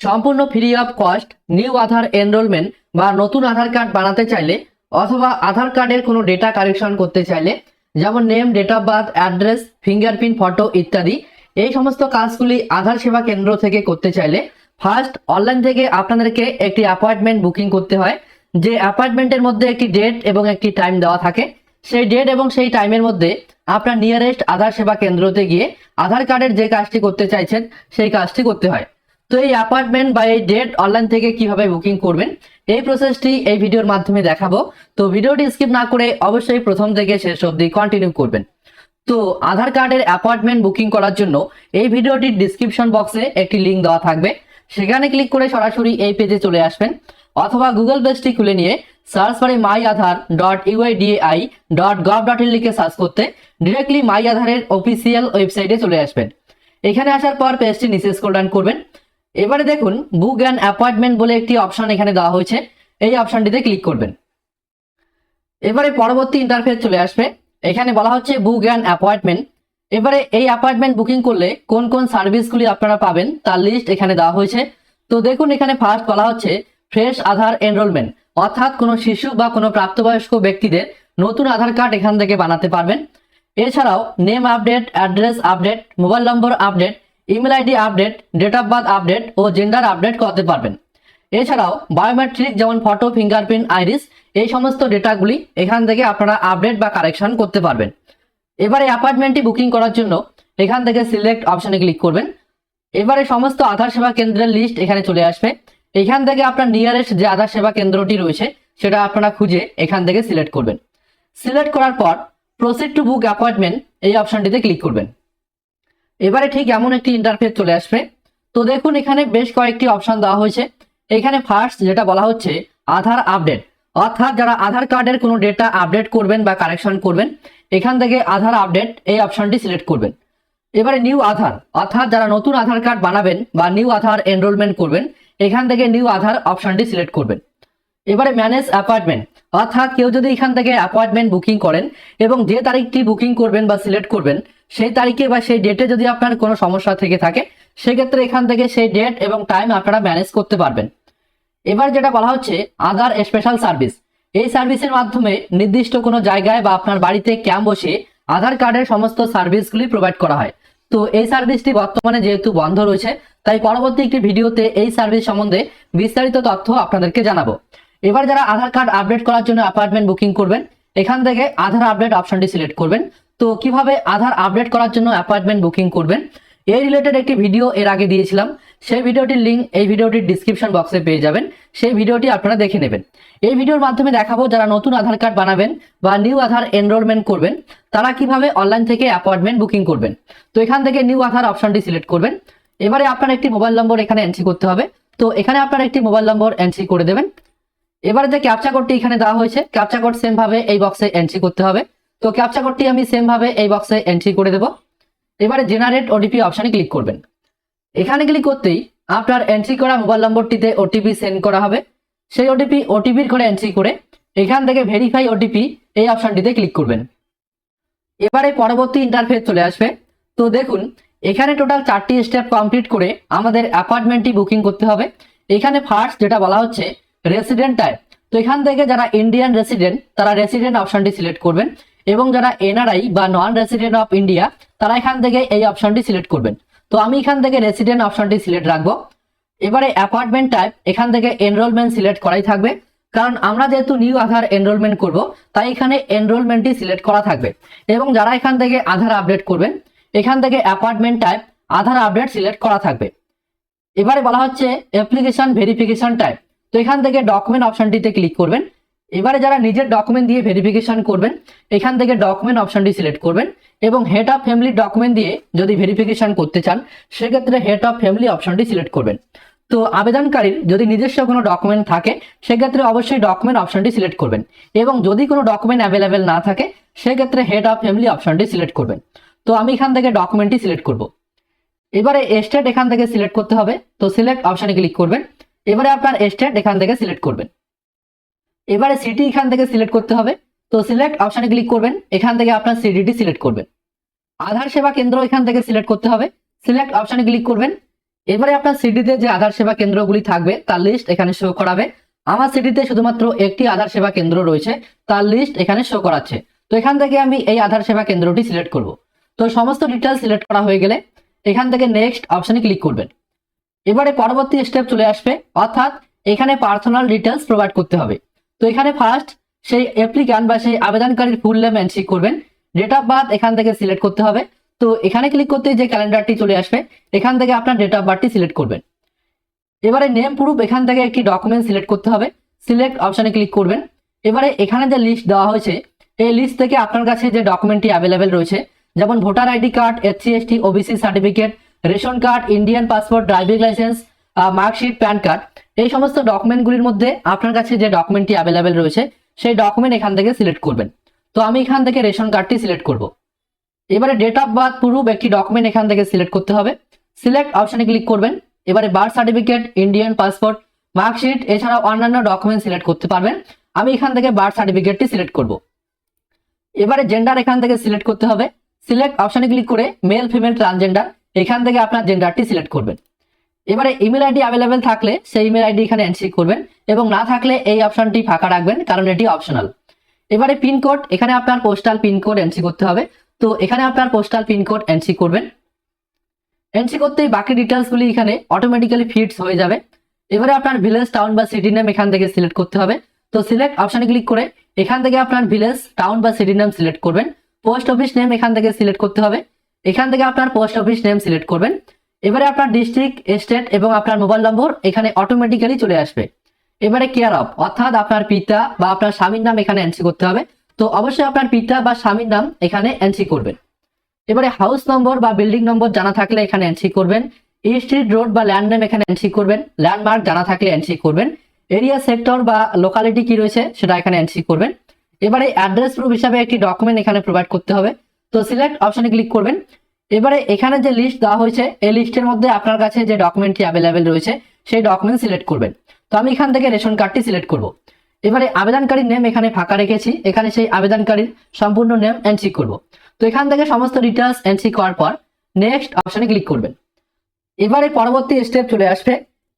সম্পূর্ণ free of cost new Aadhaar enrolment বা নতুন আধার কার্ড বানাতে চাইলে অথবা আধার কার্ডের কোনো ডেটা কারেকশন করতে চাইলে, যেমন name date of birth address fingerprint photo ইত্যাদি, এই সমস্ত কাজগুলি আধার সেবা কেন্দ্র থেকে করতে চাইলে ফার্স্ট অনলাইন থেকে আপনাদেরকে একটি অ্যাপয়েন্টমেন্ট বুকিং করতে হয়, যে অ্যাপয়েন্টমেন্টের মধ্যে একটি ডেট এবং একটি টাইম দেওয়া থাকে। সেই ডেট এবং সেই টাইমের মধ্যে আপনার নিয়ারেস্ট আধার সেবা কেন্দ্রতে গিয়ে আধার কার্ডের যে কাজটি করতে চাইছেন, সেই কাজটি করতে হয়। তো এই অ্যাপার্টমেন্ট বা এই ডেট অনলাইন থেকে কীভাবে বুকিং করবেন, এই প্রসেসটি এই ভিডিওর মাধ্যমে দেখাবো। তো ভিডিওটি স্কিপ না করে অবশ্যই প্রথম থেকে শেষ অবধি কন্টিনিউ করবেন। তো আধার কার্ডের অ্যাপার্টমেন্ট বুকিং করার জন্য এই ভিডিওটির ডিসক্রিপশন বক্সে একটি লিঙ্ক দেওয়া থাকবে। সেখানে ক্লিক করে সরাসরি এই পেজে চলে আসবেন, অথবা গুগল পেজটি খুলে নিয়ে সার্চ করে my Aadhaar dot UIDAI dot gov dot in লিখে সার্চ করতে ডিরেক্টলি মাই আধারের অফিসিয়াল ওয়েবসাইটে চলে আসবেন। এখানে আসার পর পেজটি নিচে স্ক্রল ডাউন করবেন। এবারে দেখুন বুক অ্যান্ড অ্যাপয়েন্টমেন্ট বলে একটি অপশন এখানে দেওয়া হয়েছে। এই অপশনটিতে ক্লিক করবেন। এবারে পরবর্তী ইন্টারফেস চলে আসবে। এখানে বলা হচ্ছে বুক অ্যান্ড অ্যাপয়েন্টমেন্ট এবারে এই অ্যাপয়েন্টমেন্ট বুকিং করলে কোন কোন সার্ভিসগুলি আপনারা পাবেন তার লিস্ট এখানে দেওয়া হয়েছে। তো দেখুন এখানে ফার্স্ট বলা হচ্ছে ফ্রেশ আধার এনরোলমেন্ট অর্থাৎ কোনো শিশু বা কোনো প্রাপ্তবয়স্ক ব্যক্তিদের নতুন আধার কার্ড এখান থেকে বানাতে পারবেন। এছাড়াও name update address update mobile number update email ID update, date of birth update O gender update করতে পারবেন। এছাড়াও, বায়োমেট্রিক যেমন ফটো, ফিঙ্গারপ্রিন্ট, আইরিস, এই সমস্ত ডেটাগুলি এখান থেকে আপনারা আপডেট বা কারেকশন করতে পারবেন। এবারে অ্যাপার্টমেন্টটি বুকিং করার জন্য এখান থেকে সিলেক্ট অপশনে ক্লিক করবেন। এবারে সমস্ত আধার সেবা কেন্দ্রের লিস্ট এখানে চলে আসবে। এখান থেকে আপনার নিয়ারেস্ট যে আধার সেবা কেন্দ্রটি রয়েছে, সেটা আপনারা খুঁজে এখান থেকে সিলেক্ট করবেন। সিলেক্ট করার পর প্রসিড টু বুক অ্যাপয়েন্টমেন্ট এই অপশনটিতে ক্লিক করবেন। এবারে ঠিক এমন একটি ইন্টারফেস চলে আসবে। তো দেখুন, এখানে বেশ কয়েকটি অপশন দেওয়া হয়েছে। এখানে ফার্স্ট যেটা বলা হচ্ছে, আধার আপডেট অর্থাৎ যারা আধার কার্ডের কোনো ডেটা আপডেট করবেন বা কারেকশন করবেন, এখান থেকে আধার আপডেট এই অপশনটি সিলেক্ট করবেন। এবারে নিউ আধার। অর্থাৎ যারা নতুন আধার কার্ড বানাবেন বা নিউ আধার এনরোলমেন্ট করবেন, এখান থেকে নিউ আধার অপশনটি সিলেক্ট করবেন। এবারে ম্যানেজ অ্যাপার্টমেন্ট অর্থাৎ কেউ যদি এখান থেকে অ্যাপার্টমেন্ট বুকিং করেন এবং যে তারিখটি বুকিং করবেন বা সিলেক্ট করবেন, সেই তারিখে বা সেই ডেটে যদি আপনার কোনো সমস্যা থেকে থাকে, সেক্ষেত্রে এখান থেকে সেই ডেট এবং টাইম আপনারা ম্যানেজ করতে পারবেন। এবার যেটা বলা হচ্ছে আধার স্পেশাল সার্ভিস এই সার্ভিসের মাধ্যমে নির্দিষ্ট কোনো জায়গায় বা আপনার বাড়িতে ক্যাম্প বসে আধার কার্ডের সমস্ত সার্ভিসগুলি প্রোভাইড করা হয়। তো এই সার্ভিসটি বর্তমানে যেহেতু বন্ধ রয়েছে, তাই পরবর্তী একটি ভিডিওতে এই সার্ভিস সম্বন্ধে বিস্তারিত তথ্য আপনাদেরকে জানাব। এবার যারা আধার কার্ড আপডেট করার জন্য অ্যাপার্টমেন্ট বুকিং করবেন, এখান থেকে আধার আপডেট অপশনটি সিলেক্ট করবেন। তো কীভাবে আধার আপডেট করার জন্য অ্যাপার্টমেন্ট বুকিং করবেন, এই রিলেটেড একটি ভিডিও এর আগে দিয়েছিলাম। সেই ভিডিওটির লিঙ্ক এই ভিডিওটির ডিসক্রিপশন বক্সে পেয়ে যাবেন। সেই ভিডিওটি আপনারা দেখে নেবেন। এই ভিডিওর মাধ্যমে দেখাবো যারা নতুন আধার কার্ড বানাবেন বা নিউ আধার এনরোলমেন্ট করবেন, তারা কীভাবে অনলাইন থেকে অ্যাপয়েন্টমেন্ট বুকিং করবেন। তো এখান থেকে নিউ আধার অপশনটি সিলেক্ট করবেন। এবারে আপনার একটি মোবাইল নম্বর এখানে এন্ট্রি করতে হবে। তো এখানে আপনার একটি মোবাইল নম্বর এন্ট্রি করে দেবেন। এবারে যে ক্যাপচা কোডটি এখানে দেওয়া হয়েছে ক্যাপচা কোড সেম ভাবে এই বক্সে এন্ট্রি করতে হবে। তো ক্যাপচা কোডটি আমি সেম ভাবে এই বক্সে এন্ট্রি করে দেব। এবারে জেনারেট ওটিপি অপশনে ক্লিক করবেন। এখানে ক্লিক করতেই আপনার এন্ট্রি করা মোবাইল নম্বরটিতে ওটিপি সেন্ড করা হবে। সেই ওটিপি ওটিপির করে এন্ট্রি করে এখান থেকে ভেরিফাই ওটিপি এই অপশনটিতে ক্লিক করবেন। এবারে পরবর্তী ইন্টারফেস চলে আসবে। তো দেখুন, এখানে টোটাল চারটি স্টেপ কমপ্লিট করে আমাদের অ্যাপার্টমেন্টটি বুকিং করতে হবে। এখানে ফার্স্ট যেটা বলা হচ্ছে রেসিডেন্ট টাইপ তো এখান থেকে যারা ইন্ডিয়ান রেসিডেন্ট তারা রেসিডেন্ট অপশনটি সিলেক্ট করবেন। এবং যারা এনআরআই বা নন রেসিডেন্ট অফ ইন্ডিয়া তারা এখান থেকে এই অপশনটি সিলেক্ট করবেন। তো আমি এখান থেকে রেসিডেন্ট অপশনটি সিলেক্ট রাখব। এবারে অ্যাপার্টমেন্ট টাইপ এখান থেকে এনরোলমেন্ট সিলেক্ট করাই থাকবে। কারণ আমরা যেহেতু নিউ আধার এনরোলমেন্ট করব, তাই এখানে এনরোলমেন্টটি সিলেক্ট করা থাকবে। এবং যারা এখান থেকে আধার আপডেট করবেন, এখান থেকে apartment type Aadhaar update select করা থাকবে। এবারে বলা হচ্ছে অ্যাপ্লিকেশন ভেরিফিকেশন টাইপ তো এখান থেকে ডকুমেন্ট অপশনটিতে ক্লিক করবেন। এবারে যারা নিজের ডকুমেন্ট দিয়ে ভেরিফিকেশন করবেন, এখান থেকে ডকুমেন্ট অপশনটি সিলেক্ট করবেন এবং হেড অফ ফ্যামিলি ডকুমেন্ট দিয়ে যদি ভেরিফিকেশন করতে চান, সেক্ষেত্রে হেড অফ ফ্যামিলি অপশনটি সিলেক্ট করবেন। তো আবেদনকারীর যদি নিজস্ব কোনো ডকুমেন্ট থাকে, সেক্ষেত্রে অবশ্যই ডকুমেন্ট অপশনটি সিলেক্ট করবেন এবং যদি কোনো ডকুমেন্ট অ্যাভেলেবেল না থাকে, সেক্ষেত্রে হেড অফ ফ্যামিলি অপশনটি সিলেক্ট করবেন। তো আমি এখান থেকে ডকুমেন্টটি সিলেক্ট করব। এবারে স্টেট এখান থেকে সিলেক্ট করতে হবে। তো সিলেক্ট অপশনে ক্লিক করবেন। এবারে আপনার স্টেট এখান থেকে সিলেক্ট করবেন। এবারে সিটি এখান থেকে সিলেক্ট করতে হবে। তো সিলেক্ট অপশনে ক্লিক করবেন। এখান থেকে আপনার সিডিটি সিলেক্ট করবেন। আধার সেবা কেন্দ্র এখান থেকে সিলেক্ট করতে হবে। সিলেক্ট অপশনে ক্লিক করবেন। এবারে আপনার সিটিতে যে আধার সেবা কেন্দ্রগুলি থাকবে, তার লিস্ট এখানে শো করাবে। আমার সিটিতে শুধুমাত্র একটি আধার সেবা কেন্দ্র রয়েছে, তার লিস্ট এখানে শো করাচ্ছে। তো এখান থেকে আমি এই আধার সেবা কেন্দ্রটি সিলেক্ট করব। তো সমস্ত ডিটেলস সিলেক্ট করা হয়ে গেলে এখান থেকে নেক্সট অপশনে ক্লিক করবেন। এবারে পরবর্তী স্টেপ চলে আসবে, অর্থাৎ এখানে পার্সোনাল ডিটেলস প্রোভাইড করতে হবে। তো এখানে ফার্স্ট সেই অ্যাপ্লিক্যান্ট বা সেই আবেদনকারীর ফুল নেম এন্ট্রি করবেন ডেট অফ বার্থ এখান থেকে সিলেক্ট করতে হবে। তো এখানে ক্লিক করতে যে ক্যালেন্ডারটি চলে আসবে, এখান থেকে আপনার ডেট অফ বার্থটি সিলেক্ট করবেন। এবারে নেম প্রুফ এখান থেকে একটি ডকুমেন্ট সিলেক্ট করতে হবে সিলেক্ট অপশনে ক্লিক করবেন। এবারে এখানে যে লিস্ট দেওয়া হয়েছে, এই লিস্ট থেকে আপনার কাছে যে ডকুমেন্টটি অ্যাভেলেবেল রয়েছে, যেমন voter ID card SC ST OBC certificate ration card, Indian passport, driving licence marksheet, PAN card, এই সমস্ত ডকুমেন্টগুলির মধ্যে আপনার কাছে যে ডকুমেন্টটি অ্যাভেলেবেল রয়েছে, সেই ডকুমেন্ট এখান থেকে সিলেক্ট করবেন। তো আমি এখান থেকে রেশন কার্ডটি সিলেক্ট করব। এবারে ডেট অফ বার্থ প্রুফ একটি ডকুমেন্ট এখান থেকে সিলেক্ট করতে হবে। সিলেক্ট অপশনে ক্লিক করবেন। এবারে birth certificate Indian passport marksheet, এছাড়াও অন্যান্য ডকুমেন্ট সিলেক্ট করতে পারবেন। আমি এখান থেকে বার্থ সার্টিফিকেটটি সিলেক্ট করব। এবারে জেন্ডার এখান থেকে সিলেক্ট করতে হবে। সিলেক্ট অপশনে ক্লিক করে মেল ফিমেল ট্রান্সজেন্ডার এখান থেকে আপনার জেন্ডারটি সিলেক্ট করবেন। এবারে ইমেল আইডি অ্যাভেলেবেল থাকলে সেই ইমেল আইডি এখানে এন্ট্রি করবেন এবং না থাকলে এই অপশনটি ফাঁকা রাখবেন কারণ এটি অপশনাল এবারে পিনকোড এখানে আপনার পোস্টাল পিনকোড এন্ট্রি করতে হবে। তো এখানে আপনার পোস্টাল পিনকোড এন্ট্রি করবেন। এন্ট্রি করতেই বাকি ডিটেলসগুলি এখানে অটোমেটিক্যালি ফিটস হয়ে যাবে। এবারে আপনার ভিলেজ টাউন বা সিটি নেম এখান থেকে সিলেক্ট করতে হবে। তো সিলেক্ট অপশনে ক্লিক করে এখান থেকে আপনার ভিলেজ টাউন বা সিটি নেম সিলেক্ট করবেন। পোস্ট অফিস নেম এখান থেকে সিলেক্ট করতে হবে। এখান থেকে আপনার পোস্ট অফিস নেম সিলেক্ট করবেন। এবারে আপনার ডিস্ট্রিক্ট স্টেট এবং আপনার মোবাইল নম্বর এখানে অটোমেটিক্যালি চলে আসবে। এবারে কেয়ার অফ অর্থাৎ আপনার পিতা বা আপনার স্বামীর নাম এখানে এন্ট্রি করতে হবে। তো অবশ্যই আপনার পিতা বা স্বামীর নাম এখানে এন্ট্রি করবেন। এবারে হাউস নম্বর বা বিল্ডিং নম্বর জানা থাকলে এখানে এন্ট্রি করবেন। স্ট্রিট রোড বা ল্যান্ড নেম এখানে এন্ট্রি করবেন। ল্যান্ডমার্ক জানা থাকলে এন্ট্রি করবেন। এরিয়া সেক্টর বা লোকালিটি কি রয়েছে সেটা এখানে এন্ট্রি করবেন। এবারে অ্যাড্রেস প্রুফ হিসাবে একটি ডকুমেন্ট এখানে প্রোভাইড করতে হবে। তো সিলেক্ট অপশনে ক্লিক করবেন। এবারে এখানে যে লিস্ট দেওয়া হয়েছে, এই লিস্টের মধ্যে আপনার কাছে যে ডকুমেন্টটি অ্যাভেলেবেল রয়েছে, সেই ডকুমেন্ট সিলেক্ট করবেন। তো আমি এখান থেকে রেশন কার্ডটি সিলেক্ট করব। এবারে আবেদনকারীর নেম এখানে ফাঁকা রেখেছি। এখানে সেই আবেদনকারীর সম্পূর্ণ নেম এন্ট্রি করব। তো এখান থেকে সমস্ত ডিটেলস এন্ট্রি করার পর নেক্সট অপশনে ক্লিক করবেন। এবারে পরবর্তী স্টেপ চলে আসবে।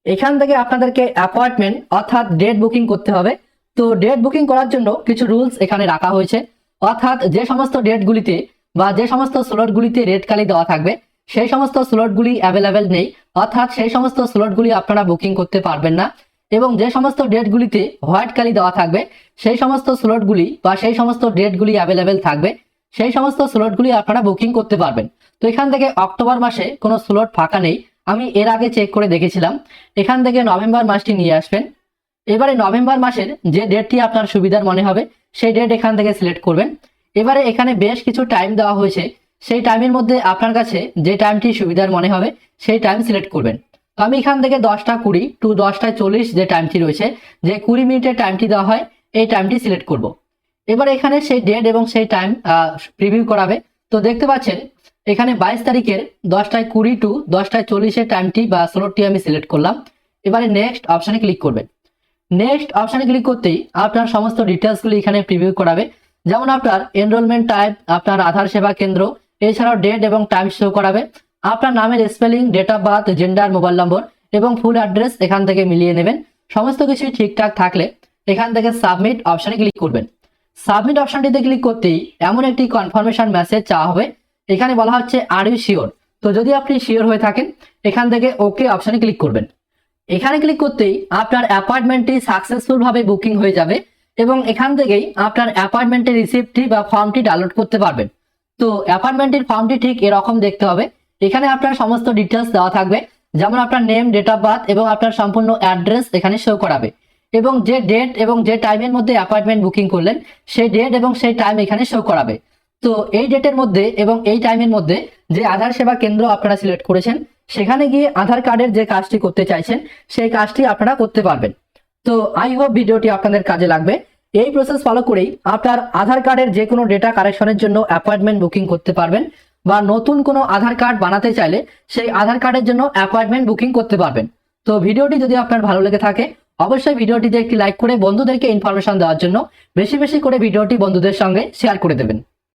এখান থেকে আপনাদেরকে অ্যাপয়েন্টমেন্ট অর্থাৎ ডেট বুকিং করতে হবে। তো ডেট বুকিং করার জন্য কিছু রুলস এখানে রাখা হয়েছে। অর্থাৎ যে সমস্ত ডেটগুলিতে বা যে সমস্ত স্লটগুলিতে রেড কালি দেওয়া থাকবে, সেই সমস্ত স্লটগুলি অ্যাভেলেবেল নেই। অর্থাৎ সেই সমস্ত স্লটগুলি আপনারা বুকিং করতে পারবেন না। এবং যে সমস্ত ডেটগুলিতে হোয়াইট কালি দেওয়া থাকবে, সেই সমস্ত স্লটগুলি বা সেই সমস্ত ডেটগুলি অ্যাভেলেবেল থাকবে, সেই সমস্ত স্লটগুলি আপনারা বুকিং করতে পারবেন। তো এখান থেকে অক্টোবর মাসে কোনো স্লট ফাঁকা নেই। আমি এর আগে চেক করে দেখেছিলাম। এখান থেকে নভেম্বর মাসটি নিয়ে আসবেন। এবারে নভেম্বর মাসের যে ডেটটি আপনার সুবিধার মনে হবে, সেই ডেট এখান থেকে সিলেক্ট করবেন। এবারে এখানে বেশ কিছু টাইম দেওয়া হয়েছে। সেই টাইমের মধ্যে আপনার কাছে যে টাইমটি সুবিধার মনে হবে, সেই টাইম সিলেক্ট করবেন। তো আমি এখান থেকে দশটা কুড়ি টু দশটায় চল্লিশ যে টাইমটি রয়েছে, যে কুড়ি মিনিটের টাইমটি দেওয়া হয়, এই টাইমটি সিলেক্ট করব। এবার এখানে সেই ডেট এবং সেই টাইম প্রিভিউ করাবে। তো দেখতে পাচ্ছেন, এখানে বাইশ তারিখের দশটায় কুড়ি টু দশটায় চল্লিশের টাইমটি বা স্লটটি আমি সিলেক্ট করলাম। এবারে নেক্সট অপশানে ক্লিক করবেন। নেক্সট অপশানে ক্লিক করতেই আপনার সমস্ত ডিটেলসগুলি এখানে প্রিভিউ করাবে। যেমন আপনার এনরোলমেন্ট টাইপ আপনার আধার সেবা কেন্দ্র, এছাড়াও ডেট এবং টাইম শো করাবে। আপনার নামের spelling date of birth gender mobile number এবং ফুল অ্যাড্রেস এখান থেকে মিলিয়ে নেবেন। সমস্ত কিছু ঠিকঠাক থাকলে এখান থেকে সাবমিট অপশানে ক্লিক করবেন। সাবমিট অপশানটিতে ক্লিক করতেই এমন একটি কনফার্মেশন মেসেজ চাওয়া হবে। এখানে বলা হচ্ছে আর ইউ শিওর তো যদি আপনি শিওর হয়ে থাকেন, এখান থেকে ওকে অপশানে ক্লিক করবেন। এখানে ক্লিক করতেই আপনার অ্যাপয়েন্টমেন্টটি সাকসেসফুল ভাবে বুকিং হয়ে যাবে। এবং এখান থেকেই আপনার অ্যাপয়েন্টমেন্টের রিসিপ্টটি বা ফর্মটি ডাউনলোড করতে পারবেন। তো অ্যাপয়েন্টমেন্টের ফর্মটি ঠিক এরকম দেখতে হবে। এখানে আপনার সমস্ত ডিটেলস দেওয়া থাকবে, যেমন আপনার নেম ডেট অফ বার্থ এবং আপনার সম্পূর্ণ অ্যাড্রেস এখানে শো করাবে। এবং যে ডেট এবং যে টাইমের মধ্যে অ্যাপয়েন্টমেন্ট বুকিং করলেন, সেই ডেট এবং সেই টাইম এখানে শো করাবে। তো এই ডেটের মধ্যে এবং এই টাইমের মধ্যে যে আধার সেবা কেন্দ্র আপনারা সিলেক্ট করেছেন, সেখানে গিয়ে আধার কার্ডের যে কাজটি করতে চাইছেন, সেই কাজটি আপনারা করতে পারবেন। তো আই হোপ ভিডিওটি আপনাদের কাজে লাগবে। এই প্রসেস ফলো করেই আপনার আধার কার্ডের যে কোনো ডেটা কারেকশনের জন্য অ্যাপয়েন্টমেন্ট বুকিং করতে পারবেন বা নতুন কোনো আধার কার্ড বানাতে চাইলে সেই আধার কার্ডের জন্য অ্যাপয়েন্টমেন্ট বুকিং করতে পারবেন। তো ভিডিওটি যদি আপনার ভালো লেগে থাকে, অবশ্যই ভিডিওটিতে একটি লাইক করে বন্ধুদেরকে ইনফরমেশন দেওয়ার জন্য বেশি বেশি করে ভিডিওটি বন্ধুদের সঙ্গে শেয়ার করে দেবেন।